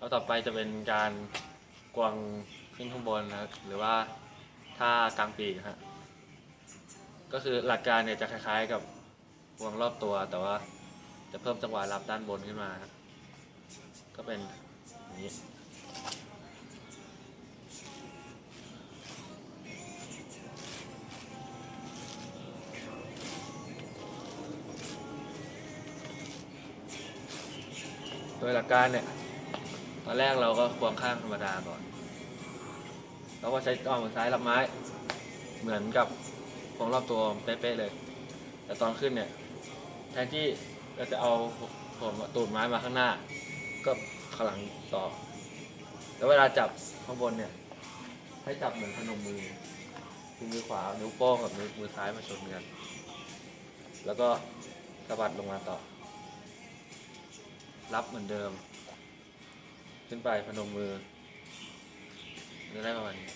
แล้วต่อไปจะเป็นการกวางขึ้นข้างบนนะครับหรือว่าท่ากลางปีกนะฮะก็คือหลักการเนี่ยจะคล้ายๆกับกวางรอบตัว แต่ว่าจะเพิ่มจังหวะรับด้านบนขึ้นมาฮะก็เป็นอย่างนี้โดยหลักการเนี่ย อนแรกเราก็ควงข้างธรรมดาก่อนเราก็ใช้จอมือซ้ายรับไม้ เหมือนกับควงรอบตัวเป๊ะๆเลย แต่ตอนขึ้นเนี่ย แทนที่เราจะเอาผมตูดไม้มาข้างหน้า ก็ข้างหลังต่อ แล้วเวลาจับข้างบนเนี่ย ให้จับเหมือนพนมมือคือมือขวา นิ้วโป้งกับมือซ้ายมาชนกัน แล้วก็สะบัดลงมาต่อ รับเหมือนเดิม ขึ้นไปพนมมือจะได้ประมาณนี้